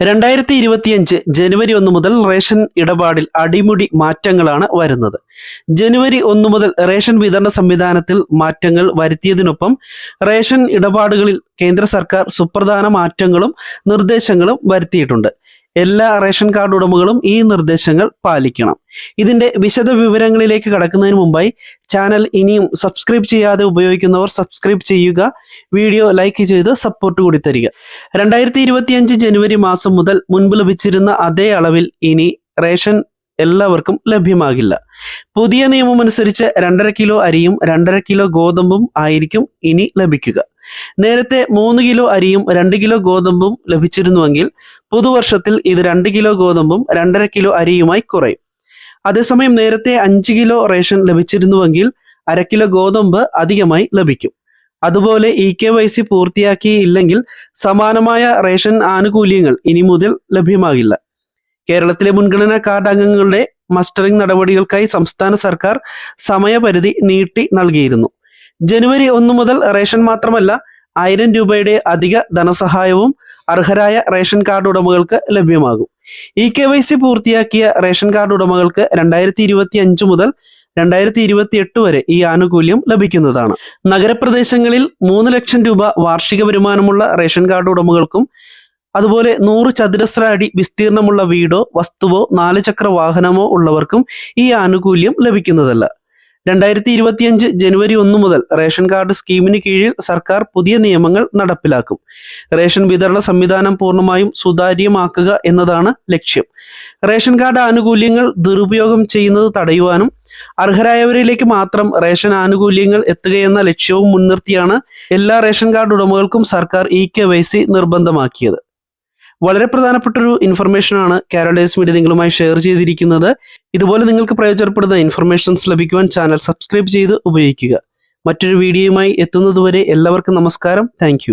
രണ്ടായിരത്തി ഇരുപത്തിയഞ്ച് ജനുവരി ഒന്ന് മുതൽ റേഷൻ ഇടപാടിൽ അടിമുടി മാറ്റങ്ങളാണ് വരുന്നത്. ജനുവരി ഒന്ന് മുതൽ റേഷൻ വിതരണ സംവിധാനത്തിൽ മാറ്റങ്ങൾ വരുത്തിയതിനൊപ്പം റേഷൻ ഇടപാടുകളിൽ കേന്ദ്ര സർക്കാർ സുപ്രധാന മാറ്റങ്ങളും നിർദ്ദേശങ്ങളും വരുത്തിയിട്ടുണ്ട്. എല്ലാ റേഷൻ കാർഡ് ഉടമകളും ഈ നിർദ്ദേശങ്ങൾ പാലിക്കണം. ഇതിന്റെ വിശദ വിവരങ്ങളിലേക്ക് കടക്കുന്നതിന് മുമ്പായി ചാനൽ ഇനിയും സബ്സ്ക്രൈബ് ചെയ്യാതെ ഉപയോഗിക്കുന്നവർ സബ്സ്ക്രൈബ് ചെയ്യുക വീഡിയോ ലൈക്ക് ചെയ്ത് സപ്പോർട്ട് കൂടി തരിക. രണ്ടായിരത്തി ജനുവരി മാസം മുതൽ മുൻപ് ലഭിച്ചിരുന്ന അതേ അളവിൽ ഇനി റേഷൻ എല്ലാവർക്കും ലഭ്യമാകില്ല. പുതിയ നിയമമനുസരിച്ച് രണ്ടര കിലോ അരിയും രണ്ടര കിലോ ഗോതമ്പും ആയിരിക്കും ഇനി ലഭിക്കുക. നേരത്തെ മൂന്ന് കിലോ അരിയും രണ്ട് കിലോ ഗോതമ്പും ലഭിച്ചിരുന്നുവെങ്കിൽ പുതുവർഷത്തിൽ ഇത് രണ്ട് കിലോ ഗോതമ്പും രണ്ടര കിലോ അരിയുമായി കുറയും. അതേസമയം നേരത്തെ അഞ്ച് കിലോ റേഷൻ ലഭിച്ചിരുന്നുവെങ്കിൽ അര കിലോ ഗോതമ്പ് അധികമായി ലഭിക്കും. അതുപോലെ ഇ കെ വൈ സി പൂർത്തിയാക്കിയില്ലെങ്കിൽ സമാനമായ റേഷൻ ആനുകൂല്യങ്ങൾ ഇനി മുതൽ ലഭ്യമാകില്ല. കേരളത്തിലെ മുൻഗണനാ കാർഡ് അംഗങ്ങളുടെ മസ്റ്ററിംഗ് നടപടികൾക്കായി സംസ്ഥാന സർക്കാർ സമയപരിധി നീട്ടി നൽകിയിരുന്നു. ജനുവരി ഒന്നു മുതൽ റേഷൻ മാത്രമല്ല ആയിരം രൂപയുടെ അധിക ധനസഹായവും അർഹരായ റേഷൻ കാർഡ് ഉടമകൾക്ക് ലഭ്യമാകും. ഇ കെ വൈ സി പൂർത്തിയാക്കിയ റേഷൻ കാർഡ് ഉടമകൾക്ക് രണ്ടായിരത്തി ഇരുപത്തി അഞ്ച് മുതൽ രണ്ടായിരത്തി ഇരുപത്തി എട്ട് വരെ ഈ ആനുകൂല്യം ലഭിക്കുന്നതാണ്. നഗരപ്രദേശങ്ങളിൽ മൂന്ന് ലക്ഷം രൂപ വാർഷിക വരുമാനമുള്ള റേഷൻ കാർഡ് ഉടമകൾക്കും അതുപോലെ നൂറ് ചതുരശ്ര അടി വിസ്തീർണമുള്ള വീടോ വസ്തുവോ നാല് ചക്ര വാഹനമോ ഉള്ളവർക്കും ഈ ആനുകൂല്യം ലഭിക്കുന്നതല്ല. രണ്ടായിരത്തി ഇരുപത്തിയഞ്ച് ജനുവരി ഒന്ന് മുതൽ റേഷൻ കാർഡ് സ്കീമിന് കീഴിൽ സർക്കാർ പുതിയ നിയമങ്ങൾ നടപ്പിലാക്കും. റേഷൻ വിതരണ സംവിധാനം പൂർണമായും സുതാര്യമാക്കുക എന്നതാണ് ലക്ഷ്യം. റേഷൻ കാർഡ് ആനുകൂല്യങ്ങൾ ദുരുപയോഗം ചെയ്യുന്നത് തടയുവാനും അർഹരായവരിലേക്ക് മാത്രം റേഷൻ ആനുകൂല്യങ്ങൾ എത്തുകയെന്ന ലക്ഷ്യവും മുൻനിർത്തിയാണ് എല്ലാ റേഷൻ കാർഡ് ഉടമകൾക്കും സർക്കാർ ഇ കെ വൈ നിർബന്ധമാക്കിയത്. വളരെ പ്രധാനപ്പെട്ട ഒരു ഇൻഫർമേഷനാണ് കാരോളൈസ് മീഡിയ നിങ്ങളുമായി ഷെയർ ചെയ്തിരിക്കുന്നത്. ഇതുപോലെ നിങ്ങൾക്ക് പ്രയോജനപ്പെടുന്ന ഇൻഫർമേഷൻസ് ലഭിക്കുവാൻ ചാനൽ സബ്സ്ക്രൈബ് ചെയ്ത് ഉപയോഗിക്കുക. മറ്റൊരു വീഡിയോയുമായി എത്തുന്നതുവരെ എല്ലാവർക്കും നമസ്കാരം. താങ്ക്